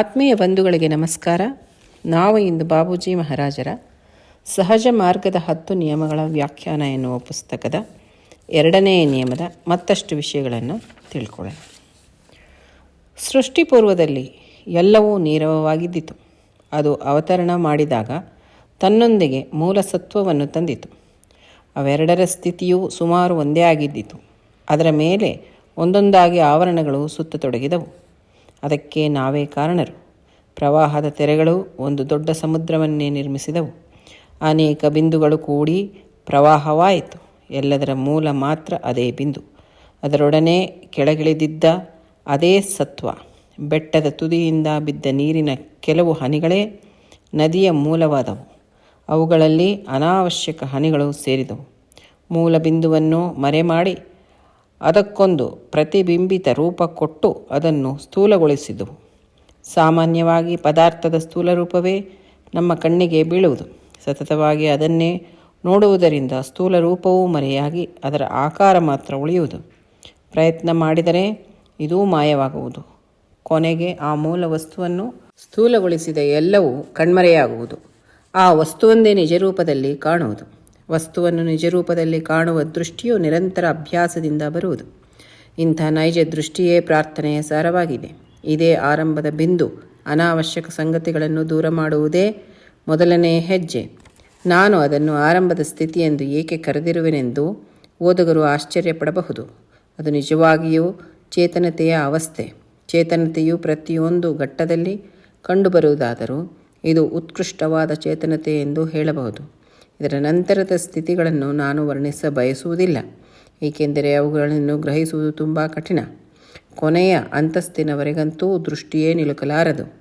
ಆತ್ಮೀಯ ಬಂಧುಗಳಿಗೆ ನಮಸ್ಕಾರ. ನಾವು ಇಂದು ಬಾಬೂಜಿ ಮಹಾರಾಜರ ಸಹಜ ಮಾರ್ಗದ ಹತ್ತು ನಿಯಮಗಳ ವ್ಯಾಖ್ಯಾನ ಎನ್ನುವ ಪುಸ್ತಕದ ಎರಡನೆಯ ನಿಯಮದ ಮತ್ತಷ್ಟು ವಿಷಯಗಳನ್ನು ತಿಳ್ಕೊಳ್ಳೋಣ. ಸೃಷ್ಟಿಪೂರ್ವದಲ್ಲಿ ಎಲ್ಲವೂ ನೀರವವಾಗಿದ್ದಿತು. ಅದು ಅವತರಣ ಮಾಡಿದಾಗ ತನ್ನೊಂದಿಗೆ ಮೂಲ ಸತ್ವವನ್ನು ತಂದಿತು. ಅವೆರಡರ ಸ್ಥಿತಿಯೂ ಸುಮಾರು ಒಂದೇ ಆಗಿದ್ದಿತು. ಅದರ ಮೇಲೆ ಒಂದೊಂದಾಗಿ ಆವರಣಗಳು ಸುತ್ತತೊಡಗಿದವು. ಅದಕ್ಕೆ ನಾವೇ ಕಾರಣರು. ಪ್ರವಾಹದ ತೆರೆಗಳು ಒಂದು ದೊಡ್ಡ ಸಮುದ್ರವನ್ನೇ ನಿರ್ಮಿಸಿದವು. ಅನೇಕ ಬಿಂದುಗಳು ಕೂಡಿ ಪ್ರವಾಹವಾಯಿತು. ಎಲ್ಲದರ ಮೂಲ ಮಾತ್ರ ಅದೇ ಬಿಂದು. ಅದರೊಡನೆ ಕೆಳಗಿಳಿದಿದ್ದ ಅದೇ ಸತ್ವ. ಬೆಟ್ಟದ ತುದಿಯಿಂದ ಬಿದ್ದ ನೀರಿನ ಕೆಲವು ಹನಿಗಳೇ ನದಿಯ ಮೂಲವಾದವು. ಅವುಗಳಲ್ಲಿ ಅನಾವಶ್ಯಕ ಹನಿಗಳು ಸೇರಿದವು. ಮೂಲ ಬಿಂದುವನ್ನು ಮರೆಮಾಡಿ ಅದಕ್ಕೊಂದು ಪ್ರತಿಬಿಂಬಿತ ರೂಪ ಕೊಟ್ಟು ಅದನ್ನು ಸ್ಥೂಲಗೊಳಿಸಿದವು ಸಾಮಾನ್ಯವಾಗಿ ಪದಾರ್ಥದ ಸ್ಥೂಲ ರೂಪವೇ ನಮ್ಮ ಕಣ್ಣಿಗೆ ಬೀಳುವುದು. ಸತತವಾಗಿ ಅದನ್ನೇ ನೋಡುವುದರಿಂದ ಸ್ಥೂಲ ರೂಪವೂ ಮರೆಯಾಗಿ ಅದರ ಆಕಾರ ಮಾತ್ರ ಉಳಿಯುವುದು. ಪ್ರಯತ್ನ ಮಾಡಿದರೆ ಇದೂ ಮಾಯವಾಗುವುದು. ಕೊನೆಗೆ ಆ ಮೂಲ ವಸ್ತುವನ್ನು ಸ್ಥೂಲಗೊಳಿಸಿದ ಎಲ್ಲವೂ ಕಣ್ಮರೆಯಾಗುವುದು. ಆ ವಸ್ತುವೊಂದೇ ನಿಜರೂಪದಲ್ಲಿ ಕಾಣುವುದು. ವಸ್ತುವನ್ನು ನಿಜರೂಪದಲ್ಲಿ ಕಾಣುವ ದೃಷ್ಟಿಯು ನಿರಂತರ ಅಭ್ಯಾಸದಿಂದ ಬರುವುದು. ಇಂಥ ನೈಜ ದೃಷ್ಟಿಯೇ ಪ್ರಾರ್ಥನೆಯ ಸಾರವಾಗಿದೆ. ಇದೇ ಆರಂಭದ ಬಿಂದು. ಅನಾವಶ್ಯಕ ಸಂಗತಿಗಳನ್ನು ದೂರ ಮಾಡುವುದೇ ಮೊದಲನೇ ಹೆಜ್ಜೆ. ನಾನು ಅದನ್ನು ಆರಂಭದ ಸ್ಥಿತಿಯೆಂದು ಏಕೆ ಕರೆದಿರುವೆನೆಂದು ಓದುಗರು ಆಶ್ಚರ್ಯಪಡಬಹುದು. ಅದು ನಿಜವಾಗಿಯೂ ಚೇತನತೆಯ ಅವಸ್ಥೆ. ಚೇತನತೆಯು ಪ್ರತಿಯೊಂದು ಘಟ್ಟದಲ್ಲಿ ಕಂಡುಬರುವುದಾದರೂ ಇದು ಉತ್ಕೃಷ್ಟವಾದ ಚೇತನತೆ ಎಂದು ಹೇಳಬಹುದು. ಇದರ ನಂತರದ ಸ್ಥಿತಿಗಳನ್ನು ನಾನು ವರ್ಣಿಸ ಬಯಸುವುದಿಲ್ಲ, ಏಕೆಂದರೆ ಅವುಗಳನ್ನು ಗ್ರಹಿಸುವುದು ತುಂಬ ಕಠಿಣ. ಕೊನೆಯ ಅಂತಸ್ತಿನವರೆಗಂತೂ ದೃಷ್ಟಿಯೇ ನಿಲುಕಲಾರದು.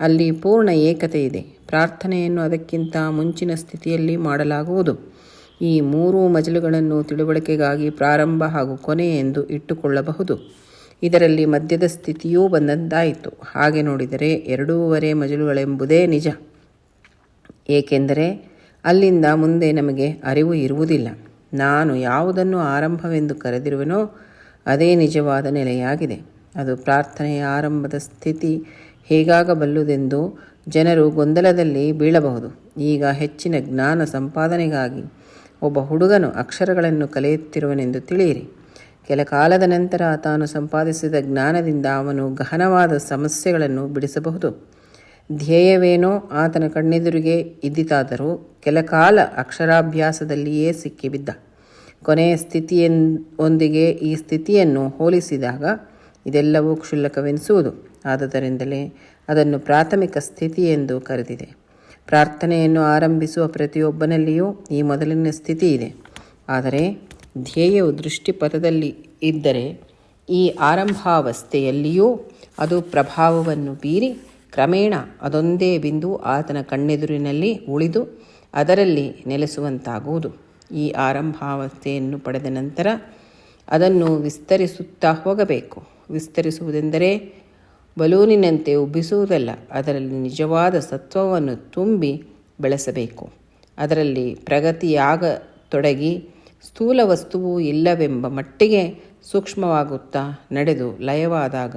ಅಲ್ಲಿ ಪೂರ್ಣ ಏಕತೆ ಇದೆ. ಪ್ರಾರ್ಥನೆಯನ್ನು ಅದಕ್ಕಿಂತ ಮುಂಚಿನ ಸ್ಥಿತಿಯಲ್ಲಿ ಮಾಡಲಾಗುವುದು. ಈ ಮೂರೂ ಮಜಲುಗಳನ್ನು ತಿಳುವಳಿಕೆಗಾಗಿ ಪ್ರಾರಂಭ ಹಾಗೂ ಕೊನೆ ಎಂದು ಇಟ್ಟುಕೊಳ್ಳಬಹುದು. ಇದರಲ್ಲಿ ಮಧ್ಯದ ಸ್ಥಿತಿಯೂ ಬಂದಂತಾಯಿತು. ಹಾಗೆ ನೋಡಿದರೆ ಎರಡೂವರೆ ಮಜಲುಗಳೆಂಬುದೇ ನಿಜ. ಏಕೆಂದರೆ ಅಲ್ಲಿಂದ ಮುಂದೆ ನಮಗೆ ಅರಿವು ಇರುವುದಿಲ್ಲ. ನಾನು ಯಾವುದನ್ನು ಆರಂಭವೆಂದು ಕರೆದಿರುವೆನೋ ಅದೇ ನಿಜವಾದ ನೆಲೆಯಾಗಿದೆ. ಅದು ಪ್ರಾರ್ಥನೆಯ ಆರಂಭದ ಸ್ಥಿತಿ ಹೇಗಾಗಬಲ್ಲುದೆಂದು ಜನರು ಗೊಂದಲದಲ್ಲಿ ಬೀಳಬಹುದು. ಈಗ ಹೆಚ್ಚಿನ ಜ್ಞಾನ ಸಂಪಾದನೆಗಾಗಿ ಒಬ್ಬ ಹುಡುಗನು ಅಕ್ಷರಗಳನ್ನು ಕಲಿಯುತ್ತಿರುವನೆಂದು ತಿಳಿಯಿರಿ. ಕೆಲ ಕಾಲದ ನಂತರ ತಾನು ಸಂಪಾದಿಸಿದ ಜ್ಞಾನದಿಂದ ಅವನು ಗಹನವಾದ ಸಮಸ್ಯೆಗಳನ್ನು ಬಿಡಿಸಬಹುದು. ಧ್ಯೇಯವೇನೋ ಆತನ ಕಣ್ಣೆದುರಿಗೆ ಇದ್ದಿತಾದರೂ ಕೆಲ ಕಾಲ ಅಕ್ಷರಾಭ್ಯಾಸದಲ್ಲಿಯೇ ಸಿಕ್ಕಿಬಿದ್ದ. ಕೊನೆಯ ಸ್ಥಿತಿಯೊಂದಿಗೆ ಈ ಸ್ಥಿತಿಯನ್ನು ಹೋಲಿಸಿದಾಗ ಇದೆಲ್ಲವೂ ಕ್ಷುಲ್ಲಕವೆನಿಸುವುದು. ಆದುದರಿಂದಲೇ ಅದನ್ನು ಪ್ರಾಥಮಿಕ ಸ್ಥಿತಿ ಎಂದು ಕರೆದಿದೆ. ಪ್ರಾರ್ಥನೆಯನ್ನು ಆರಂಭಿಸುವ ಪ್ರತಿಯೊಬ್ಬನಲ್ಲಿಯೂ ಈ ಮೊದಲಿನ ಸ್ಥಿತಿ ಇದೆ. ಆದರೆ ಧ್ಯೇಯವು ದೃಷ್ಟಿಪಥದಲ್ಲಿ ಇದ್ದರೆ ಈ ಆರಂಭಾವಸ್ಥೆಯಲ್ಲಿಯೂ ಅದು ಪ್ರಭಾವವನ್ನು ಬೀರಿ ಕ್ರಮೇಣ ಅದೊಂದೇ ಬಿಂದು ಆತನ ಕಣ್ಣೆದುರಿನಲ್ಲಿ ಉಳಿದು ಅದರಲ್ಲಿ ನೆಲೆಸುವಂತಾಗುವುದು. ಈ ಆರಂಭಾವಸ್ಥೆಯನ್ನು ಪಡೆದ ನಂತರ ಅದನ್ನು ವಿಸ್ತರಿಸುತ್ತಾ ಹೋಗಬೇಕು. ವಿಸ್ತರಿಸುವುದೆಂದರೆ ಬಲೂನಿನಂತೆ ಉಬ್ಬಿಸುವುದಲ್ಲ, ಅದರಲ್ಲಿ ನಿಜವಾದ ಸತ್ವವನ್ನು ತುಂಬಿ ಬೆಳೆಸಬೇಕು. ಅದರಲ್ಲಿ ಪ್ರಗತಿಯಾಗತೊಡಗಿ ಸ್ಥೂಲ ವಸ್ತುವು ಇಲ್ಲವೆಂಬ ಮಟ್ಟಿಗೆ ಸೂಕ್ಷ್ಮವಾಗುತ್ತಾ ನಡೆದು ಲಯವಾದಾಗ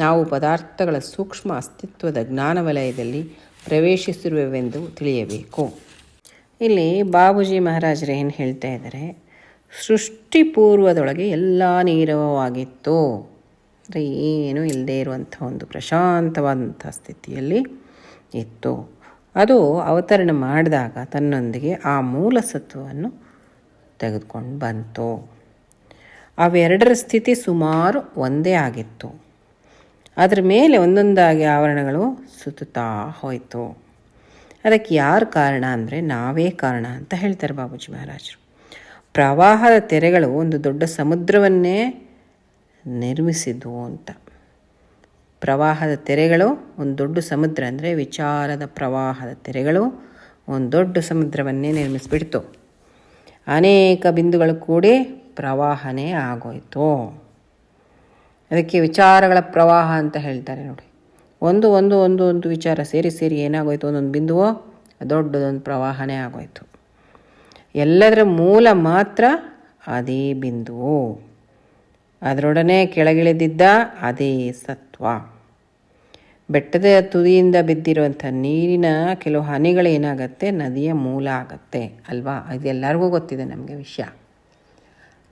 ನಾವು ಪದಾರ್ಥಗಳ ಸೂಕ್ಷ್ಮ ಅಸ್ತಿತ್ವದ ಜ್ಞಾನವಲಯದಲ್ಲಿ ಪ್ರವೇಶಿಸಿರುವೆವೆಂದು ತಿಳಿಯಬೇಕು. ಇಲ್ಲಿ ಬಾಬೂಜಿ ಮಹಾರಾಜರು ಏನು ಹೇಳ್ತಾ ಇದ್ದಾರೆ? ಸೃಷ್ಟಿಪೂರ್ವದೊಳಗೆ ಎಲ್ಲ ನೀರವವಾಗಿತ್ತು. ಅಂದರೆ ಏನೂ ಇಲ್ಲದೆ ಇರುವಂಥ ಒಂದು ಪ್ರಶಾಂತವಾದಂಥ ಸ್ಥಿತಿಯಲ್ಲಿ ಇತ್ತು. ಅದು ಅವತರಣ ಮಾಡಿದಾಗ ತನ್ನೊಂದಿಗೆ ಆ ಮೂಲ ಸತ್ವವನ್ನು ತೆಗೆದುಕೊಂಡು ಬಂತು. ಅವೆರಡರ ಸ್ಥಿತಿ ಸುಮಾರು ಒಂದೇ ಆಗಿತ್ತು. ಅದರ ಮೇಲೆ ಒಂದೊಂದಾಗಿ ಆವರಣಗಳು ಸುತ್ತುತ್ತಾ ಹೋಯಿತು. ಅದಕ್ಕೆ ಯಾರು ಕಾರಣ ಅಂದರೆ ನಾವೇ ಕಾರಣ ಅಂತ ಹೇಳ್ತಾರೆ ಬಾಬೂಜಿ ಮಹಾರಾಜರು. ಪ್ರವಾಹದ ತೆರೆಗಳು ಒಂದು ದೊಡ್ಡ ಸಮುದ್ರವನ್ನೇ ನಿರ್ಮಿಸಿದ್ವು ಅಂತ. ಪ್ರವಾಹದ ತೆರೆಗಳು ಒಂದು ದೊಡ್ಡ ಸಮುದ್ರ ಅಂದರೆ ವಿಚಾರದ ಪ್ರವಾಹದ ತೆರೆಗಳು ಒಂದು ದೊಡ್ಡ ಸಮುದ್ರವನ್ನೇ ನಿರ್ಮಿಸಿಬಿಡ್ತು. ಅನೇಕ ಬಿಂದುಗಳು ಕೂಡಿ ಪ್ರವಾಹನೇ ಆಗೋಯ್ತು. ಅದಕ್ಕೆ ವಿಚಾರಗಳ ಪ್ರವಾಹ ಅಂತ ಹೇಳ್ತಾರೆ ನೋಡಿ. ಒಂದು ಒಂದು ಒಂದು ಒಂದು ವಿಚಾರ ಸೇರಿ ಸೇರಿ ಏನಾಗೋಯ್ತು? ಒಂದೊಂದು ಬಿಂದುವೋ ದೊಡ್ಡದೊಂದು ಪ್ರವಾಹನೇ ಆಗೋಯ್ತು. ಎಲ್ಲದರ ಮೂಲ ಮಾತ್ರ ಅದೇ ಬಿಂದುವು. ಅದರೊಡನೆ ಕೆಳಗಿಳಿದಿದ್ದ ಅದೇ ಸತ್ವ. ಬೆಟ್ಟದ ತುದಿಯಿಂದ ಬಿದ್ದಿರುವಂಥ ನೀರಿನ ಕೆಲವು ಹನಿಗಳೇನಾಗತ್ತೆ? ನದಿಯ ಮೂಲ ಆಗತ್ತೆ. ಅಲ್ವಾ? ಇದೆಲ್ಲರಿಗೂ ಗೊತ್ತಿದೆ ನಮಗೆ ವಿಷಯ.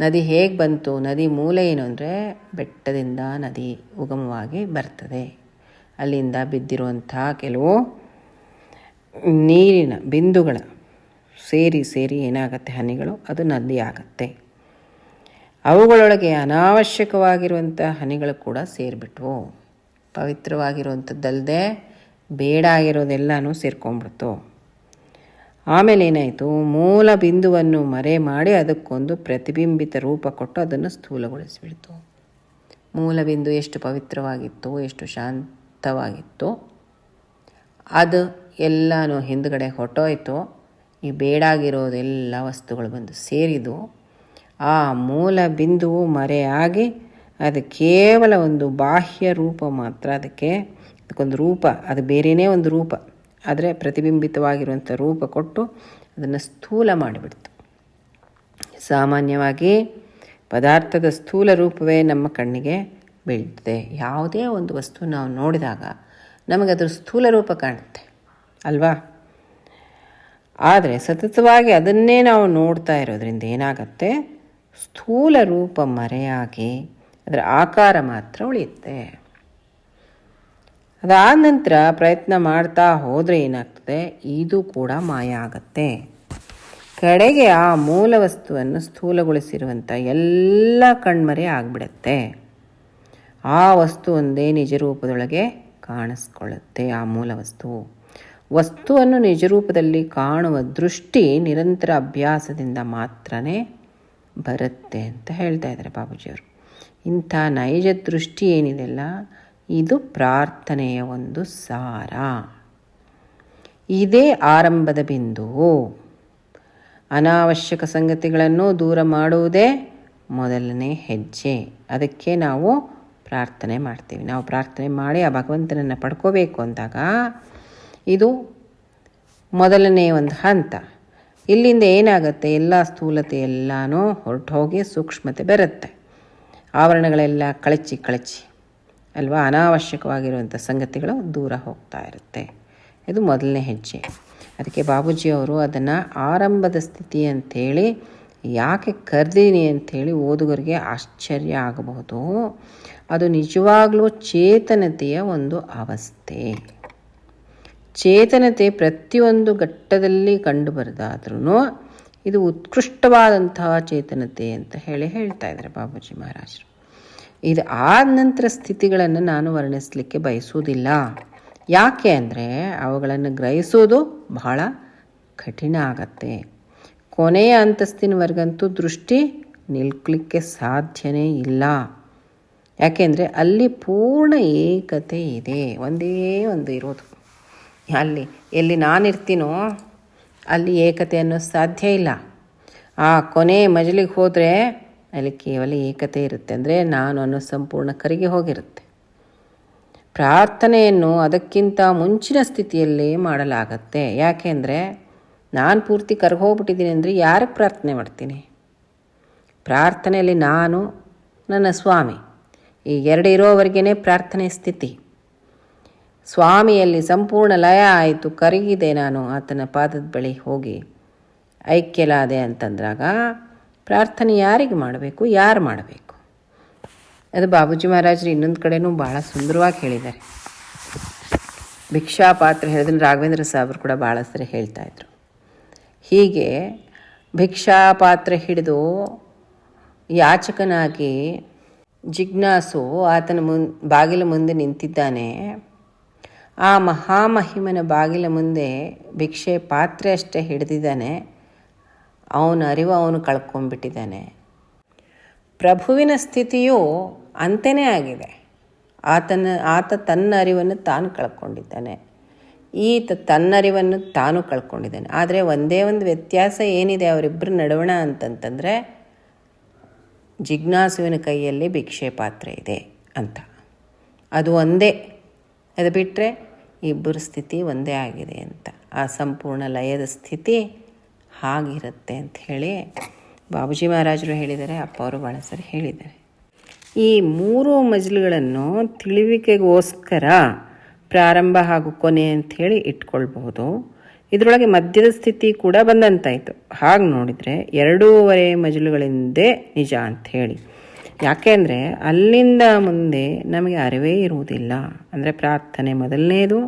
ನದಿ ಹೇಗೆ ಬಂತು, ನದಿ ಮೂಲ ಏನು ಅಂದರೆ ಬೆಟ್ಟದಿಂದ ನದಿ ಉಗಮವಾಗಿ ಬರ್ತದೆ. ಅಲ್ಲಿಂದ ಬಿದ್ದಿರುವಂಥ ಕೆಲವು ನೀರಿನ ಬಿಂದುಗಳ ಸೇರಿ ಸೇರಿ ಏನಾಗುತ್ತೆ ಹನಿಗಳು? ಅದು ನದಿ ಆಗತ್ತೆ. ಅವುಗಳೊಳಗೆ ಅನಾವಶ್ಯಕವಾಗಿರುವಂಥ ಹನಿಗಳು ಕೂಡ ಸೇರಿಬಿಟ್ವು. ಪವಿತ್ರವಾಗಿರುವಂಥದ್ದಲ್ಲದೆ ಬೇಡ ಆಗಿರೋದೆಲ್ಲನೂ ಸೇರ್ಕೊಂಡ್ಬಿಡ್ತು. ಆಮೇಲೆ ಏನಾಯಿತು? ಮೂಲ ಬಿಂದುವನ್ನು ಮರೆ ಮಾಡಿ ಅದಕ್ಕೊಂದು ಪ್ರತಿಬಿಂಬಿತ ರೂಪ ಕೊಟ್ಟು ಅದನ್ನು ಸ್ಥೂಲಗೊಳಿಸಿಬಿಡ್ತು. ಮೂಲ ಬಿಂದು ಎಷ್ಟು ಪವಿತ್ರವಾಗಿತ್ತು, ಎಷ್ಟು ಶಾಂತವಾಗಿತ್ತು? ಅದು ಎಲ್ಲನೂ ಹಿಂದ್ಗಡೆ ಹೊಟ್ಟೋಯ್ತು ಈ ಬೇಡಾಗಿರೋದೆಲ್ಲ ವಸ್ತುಗಳು ಬಂದು ಸೇರಿದು ಆ ಮೂಲ ಬಿಂದುವು ಮರೆಯಾಗಿ ಅದು ಕೇವಲ ಒಂದು ಬಾಹ್ಯ ರೂಪ ಮಾತ್ರ, ಅದಕ್ಕೆ ಅದಕ್ಕೊಂದು ರೂಪ, ಅದು ಬೇರೆಯೇ ಒಂದು ರೂಪ. ಆದರೆ ಪ್ರತಿಬಿಂಬಿತವಾಗಿರುವಂಥ ರೂಪ ಕೊಟ್ಟು ಅದನ್ನು ಸ್ಥೂಲ ಮಾಡಿಬಿಡ್ತು. ಸಾಮಾನ್ಯವಾಗಿ ಪದಾರ್ಥದ ಸ್ಥೂಲ ರೂಪವೇ ನಮ್ಮ ಕಣ್ಣಿಗೆ ಬೀಳ್ತದೆ. ಯಾವುದೇ ಒಂದು ವಸ್ತು ನಾವು ನೋಡಿದಾಗ ನಮಗೆ ಅದರ ಸ್ಥೂಲ ರೂಪ ಕಾಣುತ್ತೆ ಅಲ್ವಾ? ಆದರೆ ಸತತವಾಗಿ ಅದನ್ನೇ ನಾವು ನೋಡ್ತಾ ಇರೋದ್ರಿಂದ ಏನಾಗತ್ತೆ? ಸ್ಥೂಲ ರೂಪ ಮರೆಯಾಗಿ ಅದರ ಆಕಾರ ಮಾತ್ರ ಉಳಿಯುತ್ತೆ. ಅದಾದ ನಂತರ ಪ್ರಯತ್ನ ಮಾಡ್ತಾ ಹೋದರೆ ಏನಾಗ್ತದೆ? ಇದು ಕೂಡ ಮಾಯ ಆಗತ್ತೆ. ಕಡೆಗೆ ಆ ಮೂಲ ವಸ್ತುವನ್ನು ಸ್ಥೂಲಗೊಳಿಸಿರುವಂಥ ಎಲ್ಲ ಕಣ್ಮರೆ ಆಗಿಬಿಡತ್ತೆ. ಆ ವಸ್ತು ಒಂದೇ ನಿಜ ರೂಪದೊಳಗೆ ಕಾಣಿಸ್ಕೊಳ್ಳುತ್ತೆ, ಆ ಮೂಲ ವಸ್ತು. ವಸ್ತುವನ್ನು ನಿಜ ರೂಪದಲ್ಲಿ ಕಾಣುವ ದೃಷ್ಟಿ ನಿರಂತರ ಅಭ್ಯಾಸದಿಂದ ಮಾತ್ರನೇ ಬರುತ್ತೆ ಅಂತ ಹೇಳ್ತಾ ಇದ್ದಾರೆ ಬಾಬೂಜಿಯವರು. ಇಂಥ ನೈಜ ದೃಷ್ಟಿ ಏನಿದೆಲ್ಲ? ಇದು ಪ್ರಾರ್ಥನೆಯ ಒಂದು ಸಾರ. ಇದೇ ಆರಂಭದ ಬಿಂದುವು ಅನಾವಶ್ಯಕ ಸಂಗತಿಗಳನ್ನು ದೂರ ಮಾಡುವುದೇ ಮೊದಲನೇ ಹೆಜ್ಜೆ. ಅದಕ್ಕೆ ನಾವು ಪ್ರಾರ್ಥನೆ ಮಾಡ್ತೀವಿ. ನಾವು ಪ್ರಾರ್ಥನೆ ಮಾಡಿ ಆ ಭಗವಂತನನ್ನು ಪಡ್ಕೋಬೇಕು ಅಂದಾಗ ಇದು ಮೊದಲನೇ ಒಂದು ಹಂತ. ಇಲ್ಲಿಂದ ಏನಾಗುತ್ತೆ? ಎಲ್ಲ ಸ್ಥೂಲತೆ ಎಲ್ಲನೂ ಹೊರಟು ಹೋಗಿ ಸೂಕ್ಷ್ಮತೆ ಬರುತ್ತೆ. ಆವರಣಗಳೆಲ್ಲ ಕಳಚಿ ಕಳಚಿ. ಅಲ್ವಾ? ಅನಾವಶ್ಯಕವಾಗಿರುವಂಥ ಸಂಗತಿಗಳು ದೂರ ಹೋಗ್ತಾ ಇರುತ್ತೆ. ಇದು ಮೊದಲನೇ ಹೆಜ್ಜೆ. ಅದಕ್ಕೆ ಬಾಬೂಜಿಯವರು ಅದನ್ನು ಆರಂಭದ ಸ್ಥಿತಿ ಅಂಥೇಳಿ ಯಾಕೆ ಕರೆದೀನಿ ಅಂಥೇಳಿ ಓದುಗರಿಗೆ ಆಶ್ಚರ್ಯ ಆಗಬಹುದು. ಅದು ನಿಜವಾಗ್ಲೂ ಚೇತನತೆಯ ಒಂದು ಅವಸ್ಥೆ. ಚೇತನತೆ ಪ್ರತಿಯೊಂದು ಘಟ್ಟದಲ್ಲಿ ಕಂಡುಬರದಾದ್ರೂ ಇದು ಉತ್ಕೃಷ್ಟವಾದಂತಹ ಚೇತನತೆ ಅಂತ ಹೇಳಿ ಹೇಳ್ತಾ ಇದ್ದಾರೆ ಬಾಬೂಜಿ ಮಹಾರಾಜರು. ಇದು ಆದ ನಂತರ ಸ್ಥಿತಿಗಳನ್ನು ನಾನು ವರ್ಣಿಸಲಿಕ್ಕೆ ಬಯಸುವುದಿಲ್ಲ. ಯಾಕೆ ಅಂದರೆ ಅವುಗಳನ್ನು ಗ್ರಹಿಸೋದು ಬಹಳ ಕಠಿಣ ಆಗತ್ತೆ. ಕೊನೆಯ ಅಂತಸ್ತಿನವರೆಗಂತೂ ದೃಷ್ಟಿ ನಿಲ್ಕಲಿಕ್ಕೆ ಸಾಧ್ಯನೇ ಇಲ್ಲ. ಯಾಕೆಂದರೆ ಅಲ್ಲಿ ಪೂರ್ಣ ಏಕತೆ ಇದೆ. ಒಂದೇ ಒಂದು ಇರೋದು. ಅಲ್ಲಿ ಎಲ್ಲಿ ನಾನಿರ್ತೀನೋ ಅಲ್ಲಿ ಏಕತೆ ಅನ್ನೋ ಸಾಧ್ಯ ಇಲ್ಲ. ಆ ಕೊನೆ ಮಜಲಿಗೆ ಹೋದರೆ ಅಲ್ಲಿ ಕೇವಲ ಏಕತೆ ಇರುತ್ತೆ ಅಂದರೆ ನಾನು ಅನ್ನೋ ಸಂಪೂರ್ಣ ಕರಿಗೆ ಹೋಗಿರುತ್ತೆ. ಪ್ರಾರ್ಥನೆಯನ್ನು ಅದಕ್ಕಿಂತ ಮುಂಚಿನ ಸ್ಥಿತಿಯಲ್ಲೇ ಮಾಡಲಾಗತ್ತೆ. ಯಾಕೆಂದರೆ ನಾನು ಪೂರ್ತಿ ಕರ್ಗೋಗ್ಬಿಟ್ಟಿದ್ದೀನಿ ಅಂದರೆ ಯಾರಿಗೆ ಪ್ರಾರ್ಥನೆ ಮಾಡ್ತೀನಿ? ಪ್ರಾರ್ಥನೆಯಲ್ಲಿ ನಾನು, ನನ್ನ ಸ್ವಾಮಿ. ಈ ಎರಡು ಇರೋವರೆಗೇ ಪ್ರಾರ್ಥನೆ ಸ್ಥಿತಿ. ಸ್ವಾಮಿಯಲ್ಲಿ ಸಂಪೂರ್ಣ ಲಯ ಆಯಿತು ಕರಗಿದೆ ನಾನು ಆತನ ಪಾದದ ಬಳಿ ಹೋಗಿ. ಐಕ್ಯಲಾದೆ ಅಂತಂದ್ರಾಗ ಪ್ರಾರ್ಥನೆ ಯಾರಿಗೆ ಮಾಡಬೇಕು, ಯಾರು ಮಾಡಬೇಕು? ಅದು ಬಾಬೂಜಿ ಮಹಾರಾಜರು ಇನ್ನೊಂದು ಕಡೆನೂ ಭಾಳ ಸುಂದರವಾಗಿ ಹೇಳಿದ್ದಾರೆ. ಭಿಕ್ಷಾ ಪಾತ್ರ ಹೇಳಿದ್ರೆ ರಾಘವೇಂದ್ರ ಸಾಹೇಬರು ಕೂಡ ಭಾಳ ಸರಿ ಹೇಳ್ತಾಯಿದ್ರು ಹೀಗೆ ಭಿಕ್ಷಾ ಪಾತ್ರ ಹಿಡಿದು ಯಾಚಕನಾಗಿ ಜಿಜ್ಞಾಸು ಆತನ ಮುನ್, ಬಾಗಿಲ ಮುಂದೆ ನಿಂತಿದ್ದಾನೆ. ಆ ಮಹಾಮಹಿಮನ ಬಾಗಿಲ ಮುಂದೆ ಭಿಕ್ಷೆ ಪಾತ್ರೆ ಅಷ್ಟೇ ಹಿಡಿದಿದ್ದಾನೆ. ಅವನ ಅರಿವು ಅವನು ಕಳ್ಕೊಂಡ್ಬಿಟ್ಟಿದ್ದಾನೆ. ಪ್ರಭುವಿನ ಸ್ಥಿತಿಯು ಅಂತೆಯೇ ಆಗಿದೆ. ಆತನ, ಆತ ತನ್ನ ಅರಿವನ್ನು ತಾನು ಕಳ್ಕೊಂಡಿದ್ದಾನೆ. ಈತ ತನ್ನ ಅರಿವನ್ನು ತಾನು ಕಳ್ಕೊಂಡಿದ್ದಾನೆ. ಆದರೆ ಒಂದೇ ಒಂದು ವ್ಯತ್ಯಾಸ ಏನಿದೆ ಅವರಿಬ್ಬರ ನಡುವಣ ಅಂತಂತಂದರೆ ಜಿಜ್ಞಾಸುವಿನ ಕೈಯಲ್ಲಿ ಭಿಕ್ಷೆ ಪಾತ್ರೆ ಇದೆ ಅಂತ. ಅದು ಒಂದೇ. ಅದು ಬಿಟ್ಟರೆ ಇಬ್ಬರ ಸ್ಥಿತಿ ಒಂದೇ ಆಗಿದೆ ಅಂತ. ಆ ಸಂಪೂರ್ಣ ಲಯದ ಸ್ಥಿತಿ ಹಾಗಿರುತ್ತೆ ಅಂತ ಹೇಳಿ ಬಾಬುಜಿ ಮಹಾರಾಜರು ಹೇಳಿದ್ದಾರೆ, ಅಪ್ಪ ಅವರು ಭಾಳ ಸರಿ ಹೇಳಿದ್ದಾರೆ. ಈ ಮೂರು ಮಜಲುಗಳನ್ನು ತಿಳಿವಿಕೆಗೋಸ್ಕರ ಪ್ರಾರಂಭ ಹಾಗೂ ಕೊನೆ ಅಂಥೇಳಿ ಇಟ್ಕೊಳ್ಬಹುದು. ಇದರೊಳಗೆ ಮಧ್ಯದ ಸ್ಥಿತಿ ಕೂಡ ಬಂದಂತಾಯಿತು. ಹಾಗೆ ನೋಡಿದರೆ ಎರಡೂವರೆ ಮಜಲುಗಳಿಂದೇ ನಿಜ ಅಂಥೇಳಿ. ಯಾಕೆಂದರೆ ಅಲ್ಲಿಂದ ಮುಂದೆ ನಮಗೆ ಅರಿವೇ ಇರುವುದಿಲ್ಲ. ಅಂದರೆ ಪ್ರಾರ್ಥನೆ ಮೊದಲನೇದು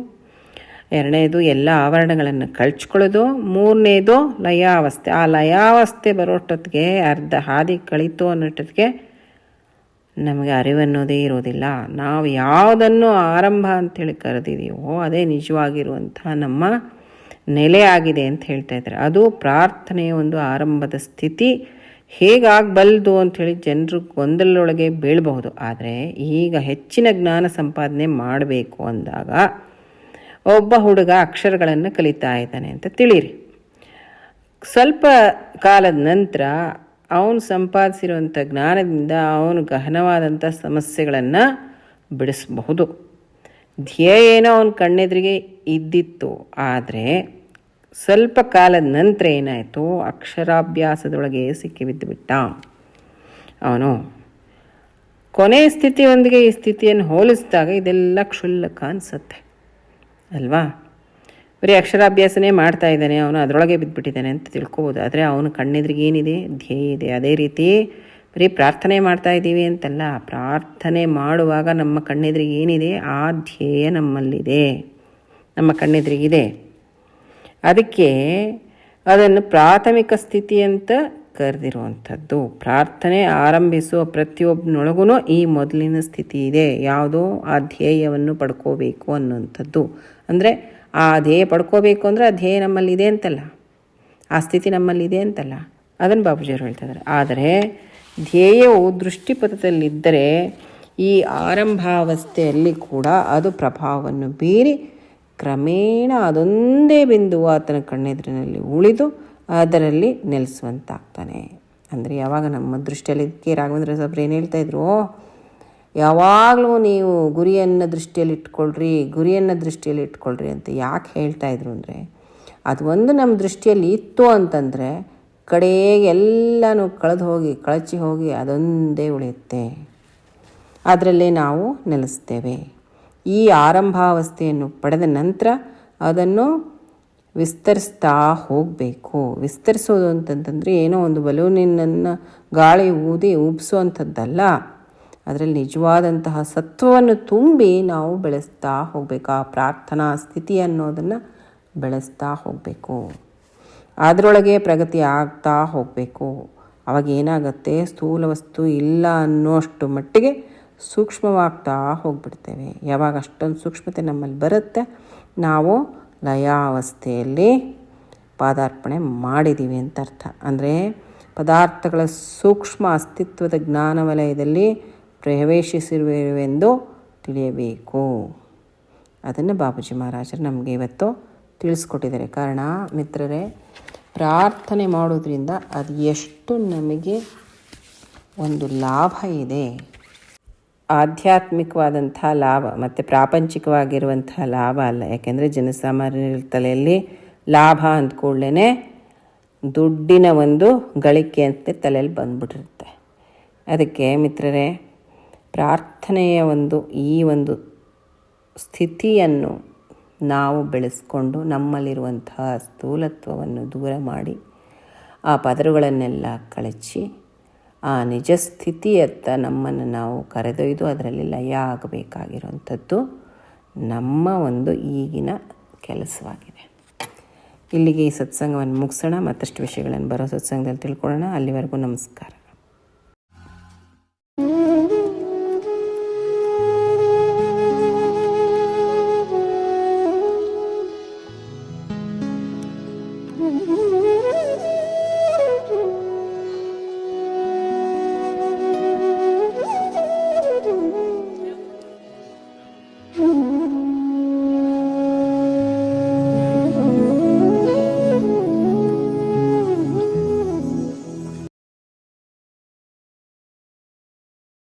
ಎರಡನೇದು ಎಲ್ಲ ಆವರಣಗಳನ್ನು ಕಳ್ಚ್ಕೊಳ್ಳೋದು, ಮೂರನೇದು ಲಯಾವಸ್ಥೆ. ಆ ಲಯಾವಸ್ಥೆ ಬರೋಷ್ಟೊತ್ತಿಗೆ ಅರ್ಧ ಹಾದಿ ಕಳೀತು ಅನ್ನೋಷ್ಟೊತ್ತಿಗೆ ನಮಗೆ ಅರಿವನ್ನೋದೇ ಇರೋದಿಲ್ಲ. ನಾವು ಯಾವುದನ್ನು ಆರಂಭ ಅಂತೇಳಿ ಕರೆದಿದ್ದೀವೋ ಅದೇ ನಿಜವಾಗಿರುವಂಥ ನಮ್ಮ ನೆಲೆ ಆಗಿದೆ ಅಂತ ಹೇಳ್ತಾ ಇದ್ದಾರೆ. ಅದು ಪ್ರಾರ್ಥನೆಯ ಒಂದು ಆರಂಭದ ಸ್ಥಿತಿ. ಹೇಗಾಗಬಲ್ದು ಅಂಥೇಳಿ ಜನರು ಗೊಂದಲೊಳಗೆ ಬೀಳಬಹುದು. ಆದರೆ ಈಗ ಹೆಚ್ಚಿನ ಜ್ಞಾನ ಸಂಪಾದನೆ ಮಾಡಬೇಕು ಅಂದಾಗ ಒಬ್ಬ ಹುಡುಗ ಅಕ್ಷರಗಳನ್ನು ಕಲಿತಾ ಇದ್ದಾನೆ ಅಂತ ತಿಳಿರಿ. ಸ್ವಲ್ಪ ಕಾಲದ ನಂತರ ಅವನು ಸಂಪಾದಿಸಿರುವಂಥ ಜ್ಞಾನದಿಂದ ಅವನು ಗಹನವಾದಂಥ ಸಮಸ್ಯೆಗಳನ್ನು ಬಿಡಿಸಬಹುದು. ಧ್ಯೇಯ ಏನೋ ಅವನ ಕಣ್ಣೆದುರಿಗೆ ಇದ್ದಿತ್ತು. ಆದರೆ ಸ್ವಲ್ಪ ಕಾಲದ ನಂತರ ಏನಾಯಿತು? ಅಕ್ಷರಾಭ್ಯಾಸದೊಳಗೆ ಸಿಕ್ಕಿಬಿದ್ದು ಬಿಟ್ಟ. ಅವನು ಕೊನೆಯ ಸ್ಥಿತಿಯೊಂದಿಗೆ ಈ ಸ್ಥಿತಿಯನ್ನು ಹೋಲಿಸಿದಾಗ ಇದೆಲ್ಲ ಕ್ಷುಲ್ಲಕ ಅನಿಸುತ್ತೆ. ಅಲ್ವಾ? ಬರೀ ಅಕ್ಷರಾಭ್ಯಾಸನೇ ಮಾಡ್ತಾ ಇದ್ದಾನೆ, ಅವನು ಅದರೊಳಗೆ ಬಿದ್ದುಬಿಟ್ಟಿದ್ದಾನೆ ಅಂತ ತಿಳ್ಕೊಬೋದು. ಆದರೆ ಅವನ ಕಣ್ಣೆದ್ರಿಗೆ ಏನಿದೆ? ಧ್ಯೇಯ ಇದೆ. ಅದೇ ರೀತಿ ಬರೀ ಪ್ರಾರ್ಥನೆ ಮಾಡ್ತಾ ಇದ್ದೀವಿ ಅಂತಲ್ಲ, ಪ್ರಾರ್ಥನೆ ಮಾಡುವಾಗ ನಮ್ಮ ಕಣ್ಣೆದ್ರಿಗೆ ಏನಿದೆ? ಆ ಧ್ಯೇಯ ನಮ್ಮಲ್ಲಿದೆ. ನಮ್ಮ ಕಣ್ಣೆದ್ರಿಗಿದೆ ಅದಕ್ಕೆ ಅದನ್ನು ಪ್ರಾಥಮಿಕ ಸ್ಥಿತಿ ಅಂತ ಕರೆದಿರುವಂಥದ್ದು. ಪ್ರಾರ್ಥನೆ ಆರಂಭಿಸುವ ಪ್ರತಿಯೊಬ್ಬನೊಳಗೂ ಈ ಮೊದಲಿನ ಸ್ಥಿತಿ ಇದೆ. ಯಾವುದೋ ಆ ಧ್ಯೇಯವನ್ನು ಪಡ್ಕೋಬೇಕು ಅನ್ನುವಂಥದ್ದು. ಅಂದರೆ ಆ ಧ್ಯೇಯ ಪಡ್ಕೋಬೇಕು ಅಂದರೆ ಆ ಧ್ಯೇಯ ನಮ್ಮಲ್ಲಿದೆ ಅಂತಲ್ಲ. ಆ ಸ್ಥಿತಿ ನಮ್ಮಲ್ಲಿದೆ ಅಂತಲ್ಲ. ಅದನ್ನು ಬಾಬುಜಿಯವರು ಹೇಳ್ತಾ ಇದ್ದಾರೆ ಆದರೆ ಧ್ಯೇಯವು ದೃಷ್ಟಿಪಥದಲ್ಲಿದ್ದರೆ ಈ ಆರಂಭಾವಸ್ಥೆಯಲ್ಲಿ ಕೂಡ ಅದು ಪ್ರಭಾವವನ್ನು ಬೀರಿ ಕ್ರಮೇಣ ಅದೊಂದೇ ಬಿಂದು ಆತನ ಕಣ್ಣೆದುರಿನಲ್ಲಿ ಉಳಿದು ಅದರಲ್ಲಿ ನೆಲೆಸುವಂತಾಗ್ತಾನೆ. ಅಂದರೆ ಯಾವಾಗ ನಮ್ಮ ದೃಷ್ಟಿಯಲ್ಲಿ ಕೆ ರಾಘವೇಂದ್ರ ಸಾಬ್ರು ಏನು ಹೇಳ್ತಾಯಿದ್ರು ಯಾವಾಗಲೂ ನೀವು ಗುರಿಯನ್ನು ದೃಷ್ಟಿಯಲ್ಲಿ ಇಟ್ಕೊಳ್ರಿ, ಗುರಿಯನ್ನು ದೃಷ್ಟಿಯಲ್ಲಿ ಇಟ್ಕೊಳ್ರಿ ಅಂತ ಯಾಕೆ ಹೇಳ್ತಾ ಇದ್ರು ಅಂದರೆ, ಅದು ಒಂದು ನಮ್ಮ ದೃಷ್ಟಿಯಲ್ಲಿ ಇತ್ತು ಅಂತಂದರೆ, ಕಡೆಗೆ ಎಲ್ಲನೂ ಕಳೆದು ಹೋಗಿ, ಕಳಚಿ ಹೋಗಿ ಅದೊಂದೇ ಉಳಿಯುತ್ತೆ. ಅದರಲ್ಲೇ ನಾವು ನೆಲೆಸ್ತೇವೆ. ಈ ಆರಂಭಾವಸ್ಥೆಯನ್ನು ಪಡೆದ ನಂತರ ಅದನ್ನು ವಿಸ್ತರಿಸ್ತಾ ಹೋಗಬೇಕು. ವಿಸ್ತರಿಸೋದು ಅಂತಂತಂದರೆ ಏನೋ ಒಂದು ಬಲೂನಿನನ್ನು ಗಾಳಿ ಊದಿ ಉಬ್ಸುವಂಥದ್ದಲ್ಲ ಅದರಲ್ಲಿ ನಿಜವಾದಂತಹ ಸತ್ವವನ್ನು ತುಂಬಿ ನಾವು ಬೆಳೆಸ್ತಾ ಹೋಗಬೇಕು. ಆ ಪ್ರಾರ್ಥನಾ ಸ್ಥಿತಿ ಅನ್ನೋದನ್ನು ಬೆಳೆಸ್ತಾ ಹೋಗಬೇಕು. ಅದರೊಳಗೆ ಪ್ರಗತಿ ಆಗ್ತಾ ಹೋಗಬೇಕು. ಅವಾಗ ಏನಾಗುತ್ತೆ? ಸ್ಥೂಲ ವಸ್ತು ಇಲ್ಲ ಅನ್ನೋಷ್ಟು ಮಟ್ಟಿಗೆ ಸೂಕ್ಷ್ಮವಾಗ್ತಾ ಹೋಗ್ಬಿಡ್ತೇವೆ. ಯಾವಾಗ ಅಷ್ಟೊಂದು ಸೂಕ್ಷ್ಮತೆ ನಮ್ಮಲ್ಲಿ ಬರುತ್ತೆ, ನಾವು ಲಯಾವಸ್ಥೆಯಲ್ಲಿ ಪಾದಾರ್ಪಣೆ ಮಾಡಿದ್ದೀವಿ ಅಂತ ಅರ್ಥ. ಅಂದರೆ ಪದಾರ್ಥಗಳ ಸೂಕ್ಷ್ಮ ಅಸ್ತಿತ್ವದ ಜ್ಞಾನ ವಲಯದಲ್ಲಿ ಪ್ರವೇಶಿಸಿರುವೆವೆಂದು ತಿಳಿಯಬೇಕು. ಅದನ್ನು ಬಾಬುಜಿ ಮಹಾರಾಜರು ನಮಗೆ ಇವತ್ತು ತಿಳಿಸ್ಕೊಟ್ಟಿದ್ದಾರೆ. ಕಾರಣ, ಮಿತ್ರರೇ, ಪ್ರಾರ್ಥನೆ ಮಾಡೋದ್ರಿಂದ ಅದು ಎಷ್ಟು ನಮಗೆ ಒಂದು ಲಾಭ ಇದೆ. ಆಧ್ಯಾತ್ಮಿಕವಾದಂಥ ಲಾಭ, ಮತ್ತು ಪ್ರಾಪಂಚಿಕವಾಗಿರುವಂಥ ಲಾಭ ಅಲ್ಲ. ಯಾಕೆಂದರೆ ಜನಸಾಮಾನ್ಯರ ತಲೆಯಲ್ಲಿ ಲಾಭ ಅಂದ್ಕೂಡ್ಲೇ ದುಡ್ಡಿನ ಒಂದು ಗಳಿಕೆ ಅಂತ ತಲೆಯಲ್ಲಿ ಬಂದ್ಬಿಟ್ಟಿರುತ್ತೆ. ಅದಕ್ಕೆ ಮಿತ್ರರೇ ಪ್ರಾರ್ಥನೆಯ ಒಂದು, ಈ ಒಂದು ಸ್ಥಿತಿಯನ್ನು ನಾವು ಬೆಳೆಸ್ಕೊಂಡು ನಮ್ಮಲ್ಲಿರುವಂತಹ ಸ್ಥೂಲತ್ವವನ್ನು ದೂರ ಮಾಡಿ ಆ ಪದರುಗಳನ್ನೆಲ್ಲ ಕಳಚಿ ಆ ನಿಜ ಸ್ಥಿತಿಯತ್ತ ನಮ್ಮನ್ನು ನಾವು ಕರೆದೊಯ್ದು ಅದರಲ್ಲಿ ಲಯ ಆಗಬೇಕಾಗಿರುವಂಥದ್ದು ನಮ್ಮ ಒಂದು ಈಗಿನ ಕೆಲಸವಾಗಿದೆ. ಇಲ್ಲಿಗೆ ಈ ಸತ್ಸಂಗವನ್ನು ಮುಗಿಸೋಣ. ಮತ್ತಷ್ಟು ವಿಷಯಗಳನ್ನು ಬರೋ ಸತ್ಸಂಗದಲ್ಲಿ ತಿಳ್ಕೊಳ್ಳೋಣ. ಅಲ್ಲಿವರೆಗೂ ನಮಸ್ಕಾರ.